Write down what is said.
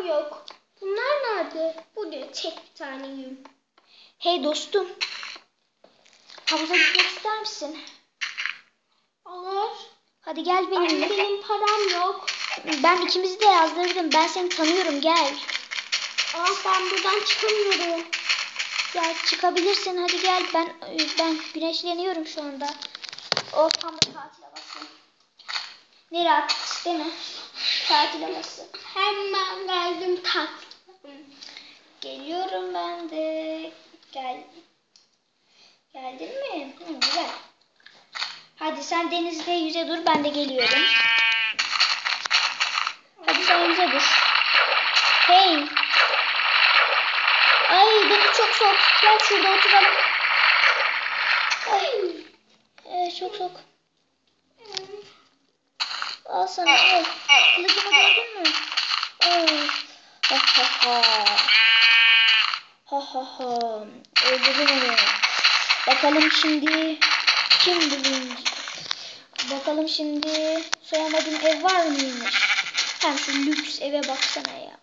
param yok. Bunlar nerede? Buraya tek bir tane yün. Hey dostum. Havuza gitmek ister misin? Olur. Hadi gel benimle. benim param yok. Ben ikimizi de yazdırdım. Ben seni tanıyorum gel. Aa ben buradan çıkamıyorum. Gel çıkabilirsin hadi gel. Ben ben güneşleniyorum şu anda. O tam da tatil havası. Ne rahat değil mi? Havası. Hemen geldim tatlım. Geliyorum ben de. Gel. Geldin mi? Hı, güzel. Hadi sen denizde yüze dur ben de geliyorum. Hadi sen yüze dur. Hey. Ay deniz çok soğuk. Gel şurada oturalım. Ay. Evet çok soğuk. Al sana al. Kılıcımı gördün mü? Ay. Ha ha ha. Ha ha ha. Öldürdüm onu. Bakalım şimdi kim birinci? Bakalım şimdi soyamadığım ev var mıymış? Hem şu lüks eve baksana ya.